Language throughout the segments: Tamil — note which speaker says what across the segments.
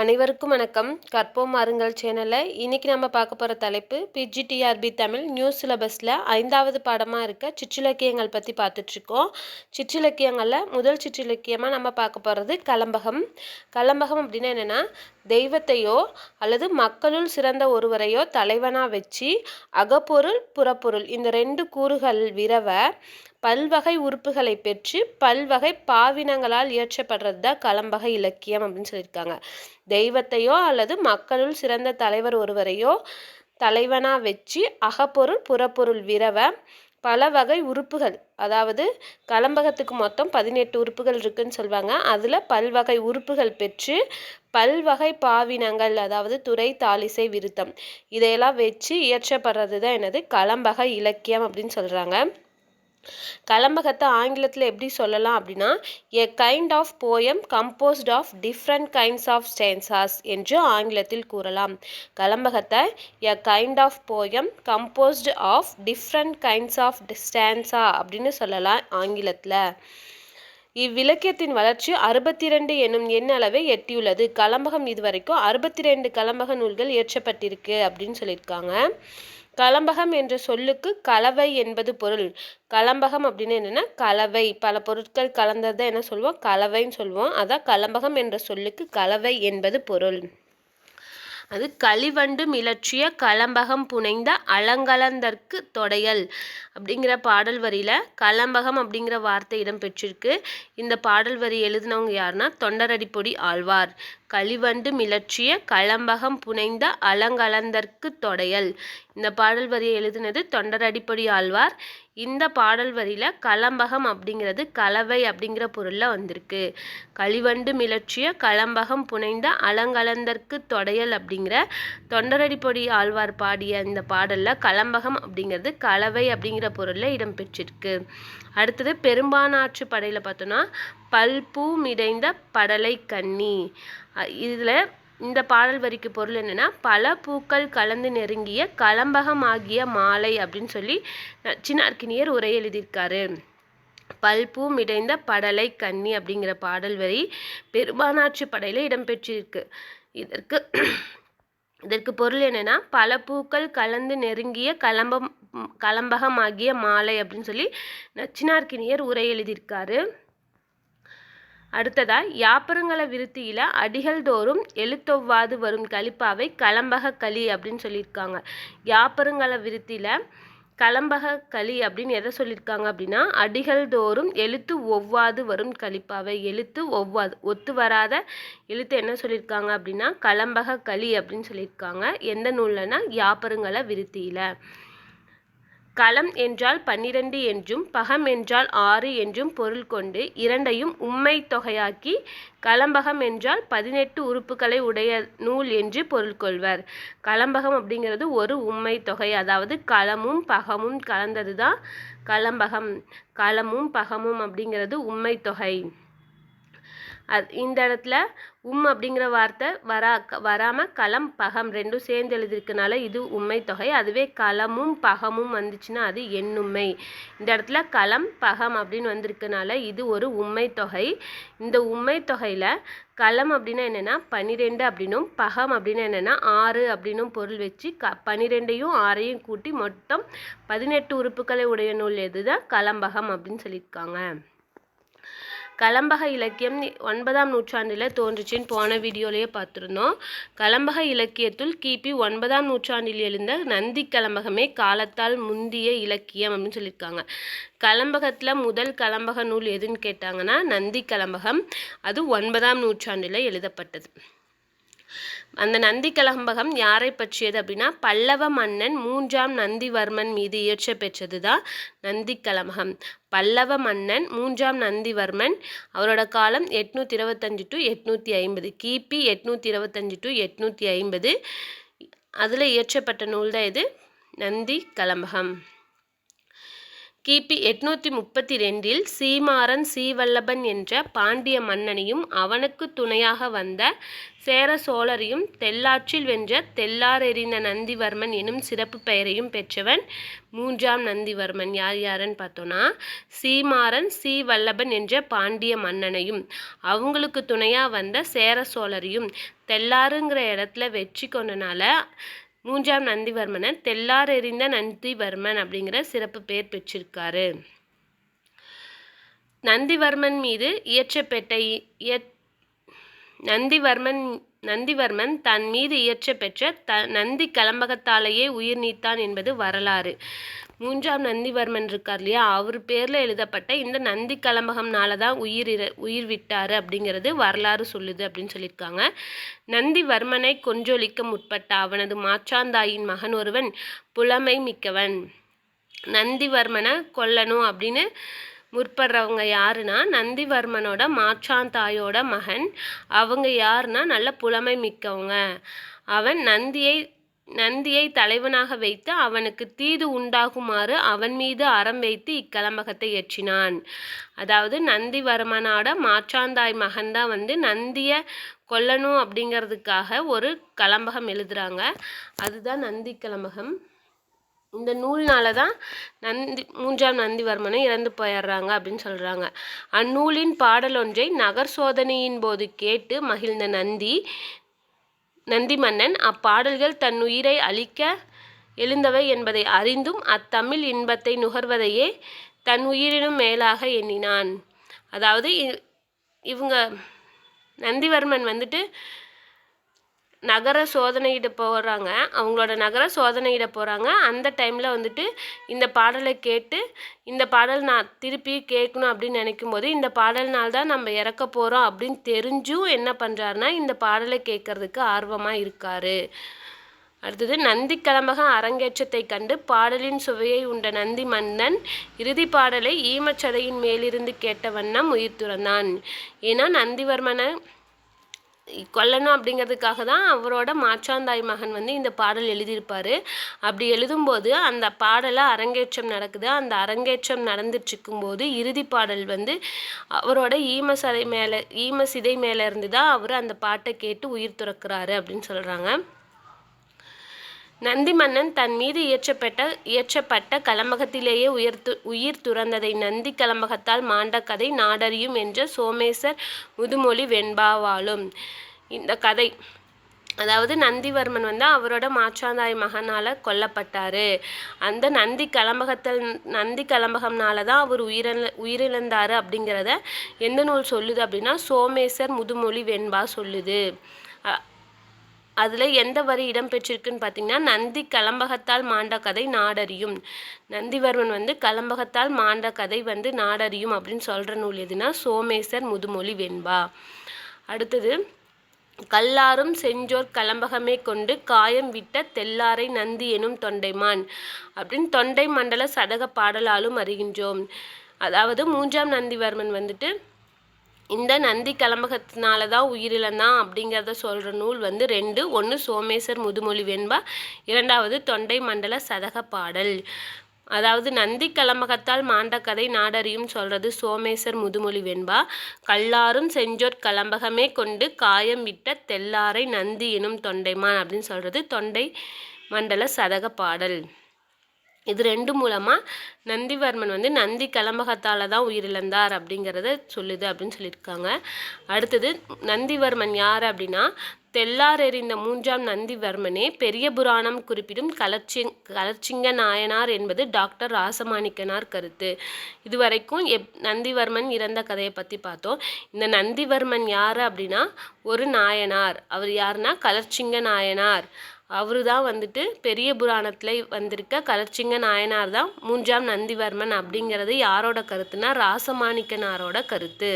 Speaker 1: அனைவருக்கும் வணக்கம். கற்போம் அருங்கல் சேனலில். இன்றைக்கி நம்ம பார்க்க போகிற தலைப்பு பிஜிடிஆர்பி தமிழ் நியூ சிலபஸில் ஐந்தாவது பாடமாக இருக்க சிற்றிலக்கியங்கள் பற்றி பார்த்துட்ருக்கோம். சிற்றிலக்கியங்களில் முதல் சிற்றிலக்கியமாக நம்ம பார்க்க போகிறது கலம்பகம். கலம்பகம் அப்படின்னா என்னென்னா தெய்வத்தையோ அல்லது மக்களுள் சிறந்த ஒருவரையோ தலைவனாக வச்சு அகப்பொருள் புறப்பொருள். இந்த ரெண்டு கூறுகள் விரவ பல்வகை உறுப்புகளை பெற்று பல்வகை பாவினங்களால் இயற்றப்படுறது தான் கலம்பகை இலக்கியம் அப்படின்னு சொல்லியிருக்காங்க. தெய்வத்தையோ அல்லது மக்களுள் சிறந்த தலைவர் ஒருவரையோ தலைவனாக வச்சு அகப்பொருள் புறப்பொருள் விரவ பல வகை உறுப்புகள். அதாவது கலம்பகத்துக்கு மொத்தம் பதினெட்டு உறுப்புகள் இருக்குன்னு சொல்லுவாங்க அதில் பல்வகை உறுப்புகள் பெற்று பல்வகை பாவினங்கள் அதாவது துறை தாலிசை விருத்தம் இதையெல்லாம் வச்சு இயற்றப்படுறது தான் என்னது? கலம்பக இலக்கியம் அப்படின்னு சொல்கிறாங்க கலம்பகத்தை ஆங்கிலத்தில் எப்படி சொல்லலாம் அப்படின்னா a kind of poem composed of different kinds of stanzas என்று ஆங்கிலத்தில் கூறலாம். கலம்பகத்தை a kind of poem composed of different kinds of stanza அப்படின்னு சொல்லலாம் ஆங்கிலத்தில். இவ்விலக்கியத்தின் வளர்ச்சி அறுபத்தி ரெண்டு என்னும் எண்ணளவை எட்டியுள்ளது. கலம்பகம் இதுவரைக்கும் அறுபத்தி ரெண்டு கலம்பக நூல்கள் இயற்றப்பட்டிருக்கு அப்படின்னு சொல்லியிருக்காங்க. கலம்பகம் என்ற சொல்லுக்கு கலவை என்பது பொருள். கலம்பகம் அப்படின்னு என்னென்னா கலவை. பல பொருட்கள் கலந்ததை என்ன சொல்லுவோம் கலவைன்னு சொல்லுவோம் அதான் கலம்பகம் என்ற சொல்லுக்கு கலவை என்பது பொருள். அது களிவண்டு இலற்றிய கலம்பகம் புனைந்த அலங்கலந்தற்கு தொடையல் அப்படிங்கிற பாடல் வரியில் கலம்பகம் அப்படிங்கிற வார்த்தை இடம்பெற்றிருக்கு இந்த பாடல் வரி எழுதினவங்க யாருன்னா தொண்டரடிப்பொடி ஆழ்வார். களிவண்டு மிளற்றிய கலம்பகம் புனைந்த அலங்கலந்தற்கு தொடையல். இந்த பாடல் வரியை எழுதினது தொண்டரடிப்பொடி ஆழ்வார். இந்த பாடல் வரியில் கலம்பகம் அப்படிங்கிறது கலவை அப்படிங்கிற பொருளில் வந்திருக்கு. களிவண்டு மிளற்றிய கலம்பகம் புனைந்த அலங்கலந்தற்கு தொடையல் அப்படிங்கிற தொண்டரடிப்பொடி ஆழ்வார் பாடிய இந்த பாடலில் கலம்பகம் அப்படிங்கிறது கலவை அப்படிங்கிற பொருளில் இடம்பெற்றிருக்கு அடுத்தது பெரும்பானாற்று படையில் பார்த்தோன்னா பல்பூ மிடைந்த படலை கண்ணி. இதில் இந்த பாடல் வரிக்கு பொருள் என்னென்னா பல பூக்கள் கலந்து நெருங்கிய கலம்பகம் ஆகிய மாலை அப்படின்னு சொல்லி நச்சினார்க்கினியர் உரை எழுதியிருக்காரு. பல்பூ மிடைந்த படலை கன்னி அப்படிங்கிற பாடல் வரி பெருமானாட்சி படையில் இடம்பெற்றிருக்கு. இதற்கு இதற்கு பொருள் என்னென்னா பல பூக்கள் கலந்து நெருங்கிய கலம்பம் கலம்பகமாகிய மாலை அப்படின்னு சொல்லி நச்சினார்க்கினியர் உரை எழுதியிருக்காரு. அடுத்ததாக யாப்பருங்கல விருத்தியில் அடிகள் தோறும் எழுத்தொவ்வாது வரும் கலிப்பாவை கலம்பக களி அப்படின்னு சொல்லியிருக்காங்க. யாப்பருங்கல விருத்தியில் கலம்பக களி அப்படின்னு எதை சொல்லியிருக்காங்க அப்படின்னா அடிகள் தோறும் எழுத்து ஒவ்வாது வரும் கலிப்பாவை எழுத்து ஒவ்வாது ஒத்து வராத எழுத்து என்ன சொல்லியிருக்காங்க அப்படின்னா கலம்பக களி அப்படின்னு சொல்லியிருக்காங்க. எந்த நூல்லனா யாப்பருங்கல விருத்தியில். களம் என்றால் பன்னிரண்டு என்றும் பகம் என்றால் ஆறு என்றும் பொருள் கொண்டு இரண்டையும் உம்மை தொகையாக்கி களம்பகம் என்றால் பதினெட்டு உறுப்புகளை உடைய நூல் என்று பொருள் கொள்வர். களம்பகம் அப்படிங்கிறது ஒரு உண்மை தொகை. அதாவது களமும் பகமும் கலந்தது தான் களம்பகம். களமும் பகமும் அப்படிங்கிறது உண்மை தொகை. அது இந்த இடத்துல உம் அப்படிங்கிற வார்த்தை வரா வராமல் களம் பகம் ரெண்டும் சேர்ந்து எழுதியிருக்கனால இது உண்மை தொகை. அதுவே களமும் பகமும் வந்துச்சுன்னா அது எண்ணுமை இந்த இடத்துல களம் பகம் அப்படின்னு வந்திருக்கனால இது ஒரு உண்மை தொகை. இந்த உண்மை தொகையில் களம் அப்படின்னா என்னென்னா பன்னிரெண்டு அப்படின்னும் பகம் அப்படின்னா என்னென்னா ஆறு அப்படின்னும் பொருள் வச்சு க பன்னிரெண்டையும் ஆறையும் கூட்டி மொத்தம் பதினெட்டு உறுப்புகளை உடைய நூல் எது தான் களம்பகம் அப்படின்னு சொல்லியிருக்காங்க. கலம்பக இலக்கியம் ஒன்பதாம் நூற்றாண்டில் தோன்றுச்சின்னு போன வீடியோலேயே பார்த்துருந்தோம். கலம்பக இலக்கியத்துள் கிபி ஒன்பதாம் நூற்றாண்டில் எழுந்த நந்தி கலம்பகமே காலத்தால் முந்திய இலக்கியம் அப்படின்னு சொல்லியிருக்காங்க. கலம்பகத்தில் முதல் கலம்பக நூல் எதுன்னு கேட்டாங்கன்னா நந்தி கலம்பகம். அது ஒன்பதாம் நூற்றாண்டில் எழுதப்பட்டது. அந்த நந்தி கலம்பகம் யாரை பற்றியது அப்படின்னா பல்லவ மன்னன் மூன்றாம் நந்திவர்மன் மீது இயற்ற பெற்றது தான் நந்தி கலம்பகம். பல்லவ மன்னன் மூன்றாம் நந்திவர்மன் அவரோட காலம் எட்நூற்றி இருபத்தஞ்சு டு எட்நூற்றி ஐம்பது. கிபி எட்நூற்றி இருபத்தஞ்சு டு எட்நூற்றி ஐம்பது. அதில் இயற்றப்பட்ட நூல் தான் இது. நந்தி கலம்பகம். கிபி எட்நூற்றி முப்பத்தி ரெண்டில் சீமாறன் சீவல்லபன் என்ற பாண்டிய மன்னனையும் அவனுக்கு துணையாக வந்த சேர சோழரையும் தெல்லாற்றில் வென்ற தெல்லாரெறிந்த நந்திவர்மன் எனும் சிறப்பு பெயரையும் பெற்றவன் மூன்றாம் நந்திவர்மன். யார் யாருன்னு பார்த்தோன்னா சீமாறன் சீவல்லபன் என்ற பாண்டிய மன்னனையும் அவங்களுக்கு துணையாக வந்த சேர சோழரையும் தெல்லாருங்கிற இடத்துல வெற்றி கொண்டனால மூன்றாம் நந்திவர்மனை தெல்லார் எறிந்த நந்திவர்மன் அப்படிங்கிற சிறப்பு பெயர் பெற்றிருக்காரு. நந்திவர்மன் மீது இயற்றப்பெற்ற இய நந்திவர்மன் நந்திவர்மன் தன் மீது இயற்ற பெற்ற த நந்தி கலம்பகத்தாலேயே உயிர் நீத்தான் என்பது வரலாறு. மூன்றாம் நந்திவர்மன் இருக்கார் இல்லையா? அவர் பேரில் எழுதப்பட்ட இந்த நந்தி கலம்பகம்னால தான் உயிர் உயிர் விட்டார் அப்படிங்கிறது வரலாறு சொல்லுது அப்படின்னு சொல்லியிருக்காங்க. நந்திவர்மனை கொஞ்சொழிக்க முற்பட்ட அவனது மாற்றாந்தாயின் மகன் ஒருவன் புலமை மிக்கவன். நந்திவர்மனை கொல்லணும் அப்படின்னு முற்படுறவங்க யாருன்னா நந்திவர்மனோட மாற்றாந்தாயோட மகன். அவங்க யாருன்னா நல்ல புலமை மிக்கவங்க. அவன் நந்தியை நந்தியை தலைவனாக வைத்து அவனுக்கு தீது உண்டாகுமாறு அவன் மீது அறம் வைத்து இக்கலம்பகத்தை ஏற்றினான். அதாவது நந்திவர்மனோட மாற்றாந்தாய் மகன்தான் வந்து நந்தியை கொல்லணும் அப்படிங்கிறதுக்காக ஒரு கலம்பகம் எழுதுறாங்க. அதுதான் நந்தி கலம்பகம். இந்த நூல்னால தான் நந்தி மூன்றாம் நந்திவர்மனை இறந்து போயிடுறாங்க அப்படின்னு சொல்கிறாங்க அந்நூலின் பாடலொன்றை நகர் சோதனையின் போது கேட்டு மகிழ்ந்த நந்தி நந்தி மன்னன் அப்பாடல்கள் தன் உயிரை அழிக்க எழுந்தவை என்பதை அறிந்தும் அத்தமிழ் இன்பத்தை நுகர்வதையே தன் உயிரினும் மேலாக எண்ணினான். அதாவது இவங்க நந்திவர்மன் வந்துட்டு நகர சோதனையிட போகிறாங்க அவங்களோட நகர சோதனையிட போகிறாங்க அந்த டைமில் வந்துட்டு இந்த பாடலை கேட்டு இந்த பாடல் நான் திருப்பி கேட்கணும் அப்படின்னு நினைக்கும் போது இந்த பாடல்னால் தான் நம்ம இறக்க போகிறோம் அப்படின்னு தெரிஞ்சும் என்ன பண்ணுறாருன்னா இந்த பாடலை கேட்கறதுக்கு ஆர்வமாக இருக்கார். அடுத்தது நந்தி கலம்பக அரங்கேற்றத்தை கண்டு பாடலின் சுவையை உண்ட நந்தி மன்னன் இறுதி பாடலை ஈமச்சதையின் மேலிருந்து கேட்ட வண்ணம் உயிர் துறந்தான். ஏன்னா நந்திவர்மனை கொல்லணும் அப்படிங்கிறதுக்காக தான் அவரோட மாற்றாந்தாய் மகன் வந்து இந்த பாடல் எழுதியிருப்பார். அப்படி எழுதும்போது அந்த பாடலை அரங்கேற்றம் நடக்குது. அந்த அரங்கேற்றம் நடந்துட்டுருக்கும்போது இறுதி பாடல் வந்து அவரோட ஈம சதை மேலே ஈம சிதை மேலே இருந்து தான் அவர் அந்த பாட்டை கேட்டு உயிர் துறக்கிறாரு அப்படின்னு சொல்கிறாங்க நந்தி மன்னன் தன் மீது இயற்றப்பட்ட இயற்றப்பட்ட கலம்பகத்திலேயே உயர்த்து உயிர் துறந்ததை நந்தி கலம்பகத்தால் மாண்ட கதை நாடறியும் என்ற சோமேசர் முதுமொழி வெண்பாவாலும். இந்த கதை. அதாவது நந்திவர்மன் வந்து அவரோட மாற்றாந்தாய் மகனால் கொல்லப்பட்டார். அந்த நந்தி கலம்பகத்தில் நந்தி கலம்பகம்னால தான் அவர் உயிரிழ உயிரிழந்தார் அப்படிங்கிறத எந்த நூல் சொல்லுது அப்படின்னா சோமேசர் முதுமொழி வெண்பா சொல்லுது. அதில் எந்த வரி இடம்பெற்றிருக்குன்னு பார்த்தீங்கன்னா நந்தி கலம்பகத்தால் மாண்ட கதை நாடறியும். நந்திவர்மன் வந்து கலம்பகத்தால் மாண்ட கதை வந்து நாடறியும் அப்படின்னு சொல்கிற நூல் எதுனா சோமேசர் முதுமொழி வெண்பா. அடுத்தது கல்லாரும் செஞ்சோர் கலம்பகமே கொண்டு காயம் விட்ட தெல்லாரை நந்தி எனும் தொண்டைமான் அப்படின்னு தொண்டை மண்டல சதக பாடலாலும் அறிகின்றோம். அதாவது மூன்றாம் நந்திவர்மன் வந்துட்டு இந்த நந்தி கலம்பகத்தினால தான் உயிரிழந்தான் அப்படிங்கிறத சொல்கிற நூல் வந்து ரெண்டு ஒன்று சோமேஸ்வர் முதுமொழி வெண்பா இரண்டாவது தொண்டை மண்டல சதக பாடல். அதாவது நந்தி கலம்பகத்தால் மாண்ட கதை நாடறியும் சொல்கிறது சோமேசர் முதுமொழி வெண்பா. கல்லாரும் செஞ்சோர் கலம்பகமே கொண்டு காயம் விட்ட தெல்லாரை நந்தி எனும் தொண்டைமான் அப்படின்னு சொல்கிறது தொண்டை மண்டல சதக பாடல். இது ரெண்டு மூலமாக நந்திவர்மன் வந்து நந்தி கலம்பகத்தால் தான் உயிரிழந்தார் அப்படிங்கிறத சொல்லுது அப்படின்னு சொல்லியிருக்காங்க. அடுத்தது நந்திவர்மன் யார் அப்படின்னா தெல்லார் எறிந்த மூன்றாம் நந்திவர்மனே பெரிய புராணம் குறிப்பிடும் கலர்ச்சி கலர்ச்சிங்க நாயனார் என்பது டாக்டர் ராசமாணிக்கனார் கருத்து. இதுவரைக்கும் எப் நந்திவர்மன் இறந்த கதையை பற்றி பார்த்தோம். இந்த நந்திவர்மன் யார் அப்படின்னா ஒரு நாயனார். அவர் யாருன்னா கலர்ச்சிங்க நாயனார். அவரு தான் வந்துட்டு பெரிய புராணத்தில் வந்திருக்க கலர்ச்சிங்க நாயனார் தான். மூன்றாம் நந்திவர்மன் அப்படிங்கிறது யாரோட கருத்துனா ராசமாணிக்கனாரோட கருத்து.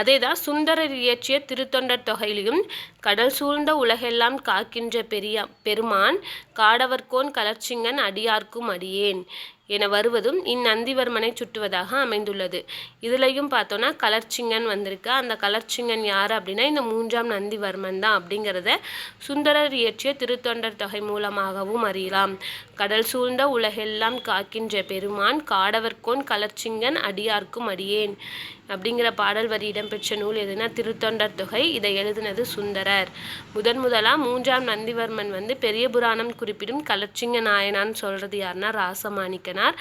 Speaker 1: அதே தான் சுந்தரர் இயற்றிய திருத்தொண்டர் தொகையிலும் கடல் சூழ்ந்த உலகெல்லாம் காக்கின்ற பெரிய பெருமான் காடவர்கோன் கலர்ச்சிங்கன் அடியார்க்கும் அடியேன். என வருவதும் இந்நந்திவர்மனை சுட்டுவதாக அமைந்துள்ளது. இதுலையும் பார்த்தோன்னா கலர்ச்சிங்கன் வந்திருக்கு. அந்த கலர்ச்சிங்கன் யார் அப்படின்னா இந்த மூன்றாம் நந்திவர்மன் தான் அப்படிங்கிறத சுந்தரர் இயற்றிய திருத்தொண்டர் தொகை மூலமாகவும் அறியலாம். கடல் சூழ்ந்த உலகெல்லாம் காக்கின்ற பெருமான் காடவர்கோன் கலர்ச்சிங்கன் அடியார்க்கும் அடியேன். அப்படிங்கிற பாடல் வரி இடம்பெற்ற நூல் எதுனா திருத்தொண்டர் தொகை. இதை எழுதினது சுந்தரர். முதன் முதலாக மூன்றாம் நந்திவர்மன் வந்து பெரிய புராணம் குறிப்பிடும் கலர்ச்சிங்க நாயனான்னு சொல்கிறது யாருன்னா ராசமாணிக்கனார்.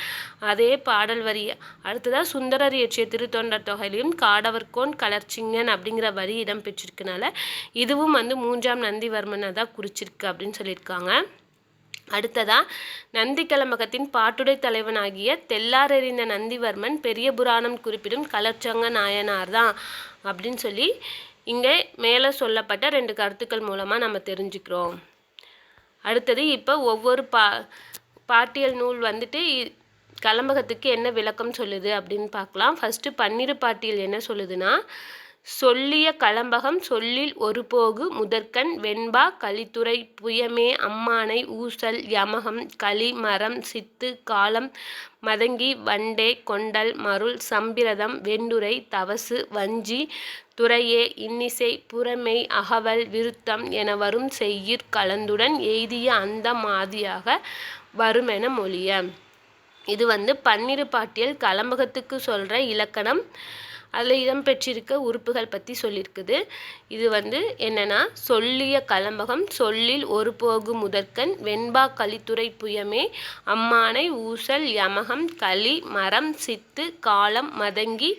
Speaker 1: அதே பாடல் வரி அடுத்ததாக சுந்தரர் இயற்றிய திருத்தொண்டர் தொகையிலையும் காடவர்கோன் கலர்ச்சிங்கன் அப்படிங்கிற வரி இடம்பெற்றிருக்கனால இதுவும் வந்து மூன்றாம் நந்திவர்மனை தான் குறிச்சிருக்கு அப்படின்னு சொல்லியிருக்காங்க. அடுத்ததா நந்தி கலமகத்தின் பாட்டுடை தலைவனாகிய தெல்லாரெறிந்த நந்திவர்மன் பெரிய புராணம் குறிப்பிடும் கலர்ச்சங்க நாயனார் தான் அப்படின்னு சொல்லி இங்கே மேலே சொல்லப்பட்ட ரெண்டு கருத்துக்கள் மூலமாக நம்ம தெரிஞ்சுக்கிறோம். அடுத்தது இப்போ ஒவ்வொரு பா பாட்டியல் நூல் வந்துட்டு இ- கலம்பகத்துக்கு என்ன விளக்கம் சொல்லுது அப்படின்னு பார்க்கலாம். ஃபஸ்ட்டு பன்னிரு பாட்டியல் என்ன சொல்லுதுன்னா சொல்லிய கலம்பகம் சொல்லில் ஒரு போகு முதற்கண் வெண்பா கலித்துறை புயமே அம்மானை ஊசல் யமகம் களி மரம் சித்து காலம் மதங்கி வண்டே கொண்டல் மருள் சம்பிரதம் வெண்டுரை தவசு வஞ்சி துறையே இன்னிசை புறமை அகவல் விருத்தம் என வரும் செய்யிற் கலந்துடன் எய்திய அந்த மாதியாக வருமென மொழிய. இது வந்து பன்னிரு பாட்டியல் கலம்பகத்துக்கு சொல்கிற இலக்கணம். அதில் இடம்பெற்றிருக்க உறுப்புகள் பற்றி சொல்லியிருக்குது இது வந்து என்னென்னா சொல்லிய கலம்பகம் சொல்லில் ஒரு போகு முதற்கண் வெண்பா கலித்துறை புயமே அம்மானை ஊசல் யமகம் களி மரம் சித்து காலம் மதங்கி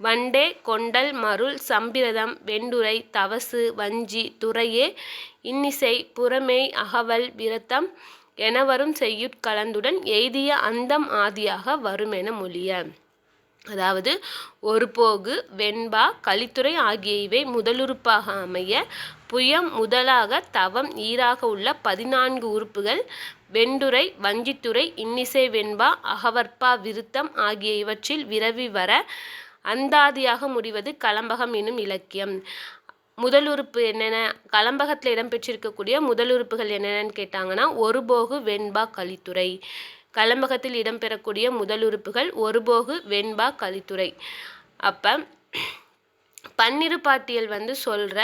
Speaker 1: வண்டே கொண்டல் மருள் சம்பிரதம் வெண்டுரை தவசு வஞ்சி துறையே இன்னிசை புறமை அகவல் விரத்தம் என வரும் செய்யுட்கலந்துடன் எய்திய அந்தம் ஆதியாக வருமென மொழிய. அதாவது ஒரு போகு வெண்பா கலித்துறை ஆகிய இவை முதலுறுப்பாக அமைய புயம் முதலாக தவம் ஈராக உள்ள பதினான்கு உறுப்புகள் வெண்டுரை வஞ்சித்துறை இன்னிசை வெண்பா அகவற்பா விருத்தம் ஆகிய இவற்றில் விரவி வர அந்தாதியாக முடிவது கலம்பகம் எனும் இலக்கியம். முதல் உறுப்பு என்னென்ன? கலம்பகத்தில் இடம்பெற்றிருக்கக்கூடிய முதல் உறுப்புகள் என்னென்னு கேட்டாங்கன்னா ஒருபோகு வெண்பா கலித்துறை கலம்பகத்தில் இடம்பெறக்கூடிய முதல் உறுப்புகள் ஒருபோகு வெண்பா கலித்துறை. அப்போ பன்னிரு பாட்டியல் வந்து சொல்கிற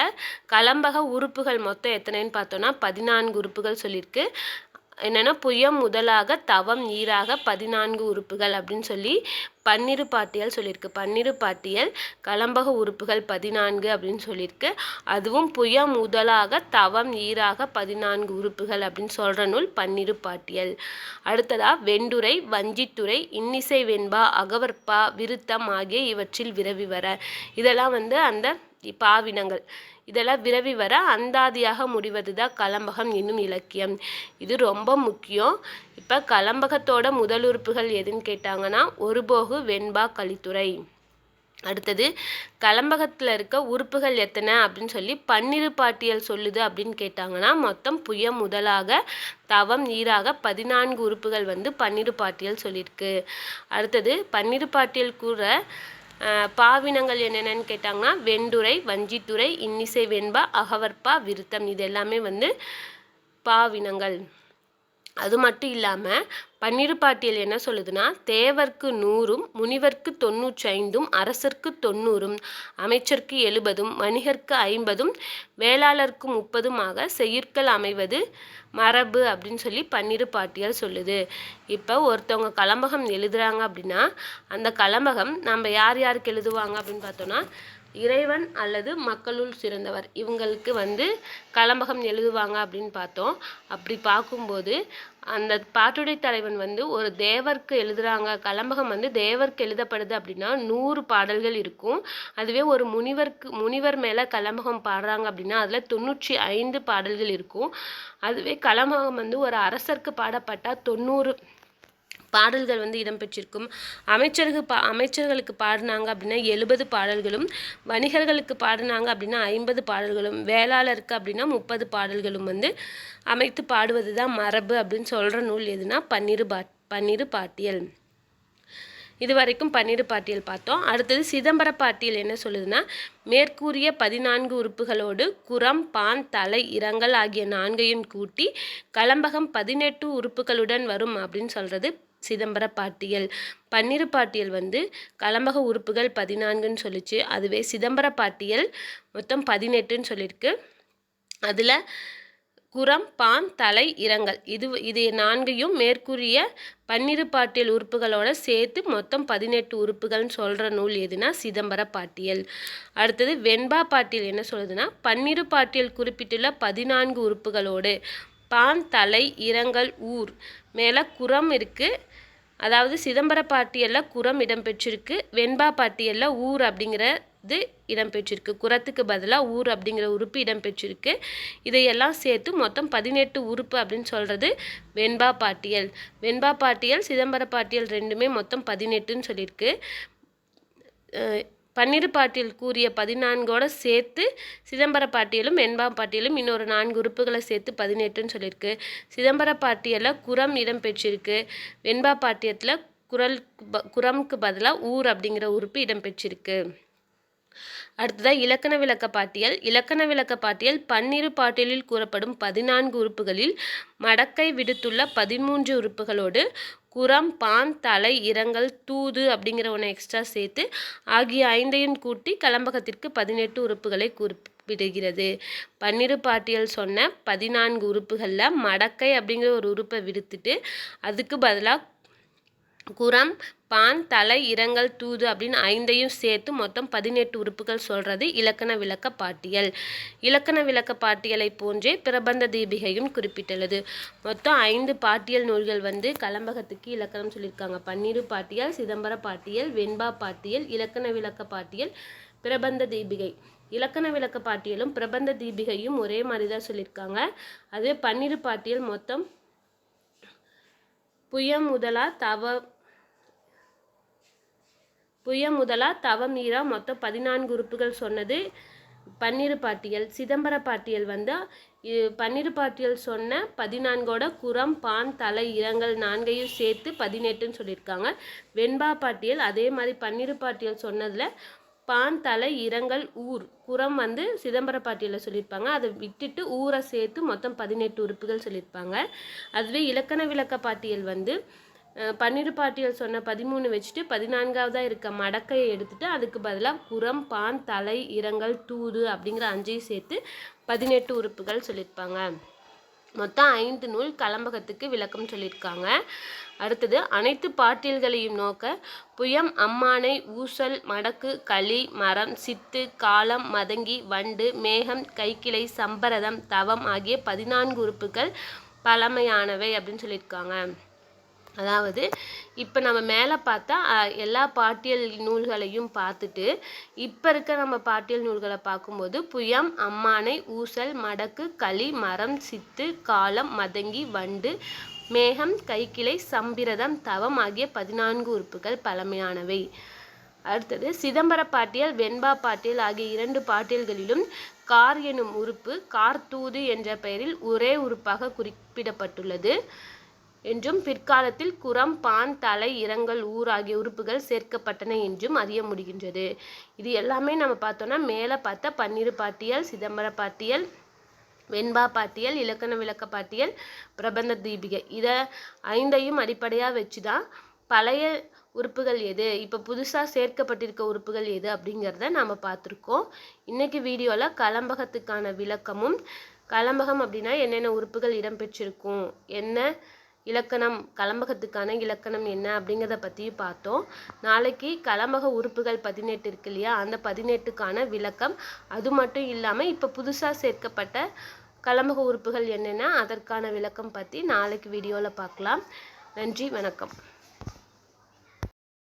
Speaker 1: கலம்பக உறுப்புகள் மொத்தம் எத்தனைன்னு பார்த்தோன்னா பதினான்கு உறுப்புகள் சொல்லியிருக்கு என்னென்னா புயம் முதலாக தவம் ஈராக பதினான்கு உறுப்புகள் அப்படின்னு சொல்லி பன்னிரு பாட்டியல் சொல்லியிருக்கு. பன்னிரு பாட்டியல் கலம்பக உறுப்புகள் பதினான்கு அப்படின்னு சொல்லியிருக்கு. அதுவும் புயம் முதலாக தவம் ஈராக பதினான்கு உறுப்புகள் அப்படின்னு சொல்கிற நூல் பன்னிரு பாட்டியல். அடுத்ததா வெண்டுரை வஞ்சித்துறை இன்னிசை வெண்பா அகவற்பா விருத்தம் ஆகிய இவற்றில் விரவி வர. இதெல்லாம் வந்து அந்த பாவினங்கள். இதெல்லாம் விரவி வர அந்தாதியாக முடிவது தான் கலம்பகம் என்னும் இலக்கியம். இது ரொம்ப முக்கியம். இப்போ கலம்பகத்தோட முதல் உறுப்புகள் எதுன்னு கேட்டாங்கன்னா ஒருபோகு வெண்பா கலித்துறை. அடுத்தது கலம்பகத்தில் இருக்க உறுப்புகள் எத்தனை அப்படின்னு சொல்லி பன்னிரு பாட்டியல் சொல்லுது அப்படின்னு கேட்டாங்கன்னா மொத்தம் புய முதலாக தவம் நீராக பதினான்கு உறுப்புகள் வந்து பன்னிரு பாட்டியல் சொல்லியிருக்கு. அடுத்தது பன்னிரு பாட்டியல் கூற பாவினங்கள் என்னென்னு கேட்டாங்கன்னா வெண்டுரை வஞ்சித்துறை இன்னிசை வெண்பா அகவற்பா விருத்தம் இது எல்லாமே வந்து பாவினங்கள். அது மட்டும் இல்லாமல் பன்னிரு பாட்டியல் என்ன சொல்லுதுன்னா தேவர்க்கு நூறும் முனிவர்க்கு தொண்ணூற்றி ஐந்தும் அரசர்க்கு தொண்ணூறும் அமைச்சர்க்கு எழுபதும் வணிகர்க்கு ஐம்பதும் வேளாளர்க்கு முப்பதுமாக செய்யுட்கள் அமைவது மரபு அப்படின்னு சொல்லி பன்னிரு பாட்டியல் சொல்லுது. இப்போ ஒருத்தவங்க கலம்பகம் எழுதுறாங்க அப்படின்னா அந்த கலம்பகம் நம்ம யார் யாருக்கு எழுதுவாங்க அப்படின்னு பார்த்தோன்னா இறைவன் அல்லது மக்களுள் சிறந்தவர். இவங்களுக்கு வந்து கலம்பகம் எழுதுவாங்க அப்படின்னு பார்த்தோம். அப்படி பார்க்கும்போது அந்த பாட்டுடை தலைவன் வந்து ஒரு தேவருக்கு எழுதுறாங்க. கலம்பகம் வந்து தேவருக்கு எழுதப்படுது அப்படின்னா நூறு பாடல்கள் இருக்கும். அதுவே ஒரு முனிவருக்கு முனிவர் மேலே கலம்பகம் பாடுறாங்க அப்படின்னா அதில் தொண்ணூற்றி ஐந்து பாடல்கள் இருக்கும். அதுவே கலம்பகம் வந்து ஒரு அரசருக்கு பாடப்பட்டால் தொண்ணூறு பாடல்கள் வந்து இடம்பெற்றிருக்கும். அமைச்சருக்கு பா அமைச்சர்களுக்கு பாடினாங்க அப்படின்னா எழுபது பாடல்களும் வணிகர்களுக்கு பாடினாங்க அப்படின்னா ஐம்பது பாடல்களும் வேளாளருக்கு அப்படின்னா முப்பது பாடல்களும் வந்து அமைத்து பாடுவது தான் மரபு அப்படின்னு சொல்கிற நூல் எதுனா பன்னிரு பாட் பன்னிரு பாட்டியல். இது வரைக்கும் பன்னிரு பாட்டியல் பார்த்தோம். அடுத்தது சிதம்பர பாட்டியல் என்ன சொல்லுதுன்னா மேற்கூறிய பதினான்கு உறுப்புகளோடு குரம் பான் தலை இரங்கல் ஆகிய நான்கையும் கூட்டி கலம்பகம் பதினெட்டு உறுப்புகளுடன் வரும் அப்படின்னு சொல்கிறது சிதம்பர பாட்டியல். பன்னிரு பாட்டியல் வந்து கலம்பக உறுப்புகள் பதினான்குன்னு சொல்லிச்சு. அதுவே சிதம்பர பாட்டியல் மொத்தம் பதினெட்டுன்னு சொல்லியிருக்கு அதில் குரம் பான் தலை இரங்கல். இது இது நான்கையும் மேற்கூறிய பன்னிரு பாட்டியல் உறுப்புகளோட சேர்த்து மொத்தம் பதினெட்டு உறுப்புகள்னு சொல்கிற நூல் எதுனா சிதம்பர பாட்டியல். அடுத்தது வெண்பா பாட்டியல் என்ன சொல்லுதுன்னா பன்னிரு பாட்டியல் குறிப்பிட்டுள்ள பதினான்கு உறுப்புகளோடு பான் தலை இரங்கல் ஊர் மேலே குரம் இருக்குது அதாவது சிதம்பர பாட்டியலில் குரம் இடம்பெற்றிருக்கு வெண்பா பாட்டியலில் ஊர் அப்படிங்கிறது இடம்பெற்றிருக்கு. குரத்துக்கு பதிலாக ஊர் அப்படிங்கிற உறுப்பு இடம்பெற்றிருக்கு. இதையெல்லாம் சேர்த்து மொத்தம் பதினெட்டு உறுப்பு அப்படின்னு சொல்கிறது வெண்பா பாட்டியல். வெண்பா பாட்டியல் சிதம்பர பாட்டியல் ரெண்டுமே மொத்தம் பதினெட்டுன்னு சொல்லியிருக்கு. பன்னிரு பாட்டியல் கூறிய பதினான்கோட சேர்த்து சிதம்பர பாட்டியலும் வெண்பா பாட்டியலும் இன்னொரு நான்கு உறுப்புகளை சேர்த்து பதினெட்டுன்னு சொல்லியிருக்கு. சிதம்பர பாட்டியலில் குரம் இடம்பெற்றிருக்கு வெண்பா பாட்டியத்தில் குரல் குரம்க்கு பதிலாக ஊர் அப்படிங்கிற உறுப்பு இடம்பெற்றிருக்கு அடுத்ததாக இலக்கண விளக்க பாட்டியல். இலக்கண விளக்க பாட்டியல் பன்னிரு பாட்டியலில் கூறப்படும் பதினான்கு உறுப்புகளில் மடக்கை விடுத்துள்ள பதிமூன்று உறுப்புகளோடு குரம் பான் தலை இரங்கல் தூது அப்படிங்கிற ஒன்று எக்ஸ்ட்ரா சேர்த்து ஆகிய ஐந்தையும் கூட்டி கலம்பகத்திற்கு பதினெட்டு உறுப்புகளை குறிப்பிடுகிறது. பன்னிரு பாட்டியல் சொன்ன பதினான்கு உறுப்புகளில் மடக்கை அப்படிங்கிற ஒரு உறுப்பை விடுத்துட்டு அதுக்கு பதிலாக குரம் பான் தலை இரங்கல் தூது அப்படின்னு ஐந்தையும் சேர்த்து மொத்தம் பதினெட்டு உறுப்புகள் சொல்கிறது இலக்கண விளக்க பாட்டியல். இலக்கண விளக்க பாட்டியலை போன்றே பிரபந்த தீபிகையும் குறிப்பிட்டுள்ளது. மொத்தம் ஐந்து பாட்டியல் நூல்கள் வந்து கலம்பகத்துக்கு இலக்கணம் சொல்லியிருக்காங்க. பன்னீரு பாட்டியல் சிதம்பர பாட்டியல் வெண்பா பாட்டியல் இலக்கண விளக்க பாட்டியல் பிரபந்த தீபிகை. இலக்கண விளக்க பாட்டியலும் பிரபந்த தீபிகையும் ஒரே மாதிரி தான் சொல்லியிருக்காங்க. அதே பன்னிரு பாட்டியல் மொத்தம் புயம் முதலா தவ புய முதலா தவம் நீரா மொத்தம் பதினான்கு உறுப்புகள் சொன்னது. பன்னிரு பாட்டியல் சிதம்பர பாட்டியல் வந்து பன்னிரு பாட்டியல் சொன்ன பதினான்கோட குரம் பான் தலை இரங்கல் நான்கையும் சேர்த்து பதினெட்டுன்னு சொல்லியிருக்காங்க. வெண்பா பாட்டியல் அதே மாதிரி பன்னிரு பாட்டியல் சொன்னதில் பான் தலை இரங்கல் ஊர் குரம் வந்து சிதம்பர பாட்டியலில் சொல்லியிருப்பாங்க. அதை விட்டுட்டு ஊரை சேர்த்து மொத்தம் பதினெட்டு உறுப்புகள் சொல்லியிருப்பாங்க. அதுவே இலக்கண விளக்க பாட்டியல் வந்து பன்னிரு பாட்டியல் சொன்ன பதிமூணு வச்சுட்டு பதினான்காவதாக இருக்க மடக்கையை எடுத்துட்டு அதுக்கு பதிலாக குரம் பான் தலை இரங்கல் தூது அப்படிங்கிற அஞ்சையும் சேர்த்து பதினெட்டு உறுப்புகள் சொல்லியிருப்பாங்க மொத்தம் ஐந்து நூல் கலம்பகத்துக்கு விளக்கம் சொல்லியிருக்காங்க அடுத்தது அனைத்து பாட்டியல்களையும் நோக்க புயம் அம்மானை ஊசல் மடக்கு களி மரம் சித்து காலம் மதங்கி வண்டு மேகம் கைக்கிளை சம்பரதம் தவம் ஆகிய பதினான்கு உறுப்புகள் பழமையானவை அப்படின்னு சொல்லியிருக்காங்க அதாவது இப்போ நம்ம மேலே பார்த்தா எல்லா பாட்டியல் நூல்களையும் பார்த்துட்டு இப்போ இருக்க நம்ம பாட்டியல் நூல்களை பார்க்கும்போது புயம் அம்மானை ஊசல் மடக்கு களி மரம் சித்து காலம் மதங்கி வண்டு மேகம் கைக்கிளை சம்பிரதம் தவம் ஆகிய பதினான்கு உறுப்புகள் பழமையானவை. அடுத்தது சிதம்பர பாட்டியல் வெண்பா பாட்டியல் ஆகிய இரண்டு பாட்டியல்களிலும் கார் எனும் உறுப்பு கார்தூது என்ற பெயரில் ஒரே உறுப்பாக குறிப்பிடப்பட்டுள்ளது. என்றும் பிற்காலத்தில் குரம் பான் தலை இரங்கல் ஊர் ஆகிய உறுப்புகள் சேர்க்கப்பட்டன என்றும் அறிய முடிகின்றது. இது எல்லாமே நம்ம பார்த்தோம்னா மேலே பார்த்த பன்னிரு பாட்டியல் சிதம்பர பாட்டியல் வெண்பா பாட்டியல் இலக்கண விளக்க பாட்டியல் பிரபந்த தீபிகை. இதை ஐந்தையும் அடிப்படையாக வச்சு தான் பழைய உறுப்புகள் எது இப்போ புதுசாக சேர்க்கப்பட்டிருக்க உறுப்புகள் எது அப்படிங்கிறத நாம் பார்த்துருக்கோம். இன்றைக்கி வீடியோவில் கலம்பகத்துக்கான விளக்கமும் கலம்பகம் அப்படின்னா என்னென்ன உறுப்புகள் இடம்பெற்றிருக்கும் என்ன இலக்கணம் கலம்பகத்துக்கான இலக்கணம் என்ன அப்படிங்கிறத பற்றியும் பார்த்தோம். நாளைக்கு கலம்பக உறுப்புகள் பதினெட்டு இருக்கு இல்லையா? அந்த பதினெட்டுக்கான விளக்கம். அது மட்டும் இல்லாமல் இப்போ புதுசாக சேர்க்கப்பட்ட கலம்பக உறுப்புகள் என்னென்ன அதற்கான விளக்கம் பற்றி நாளைக்கு வீடியோவில் பார்க்கலாம். நன்றி வணக்கம்.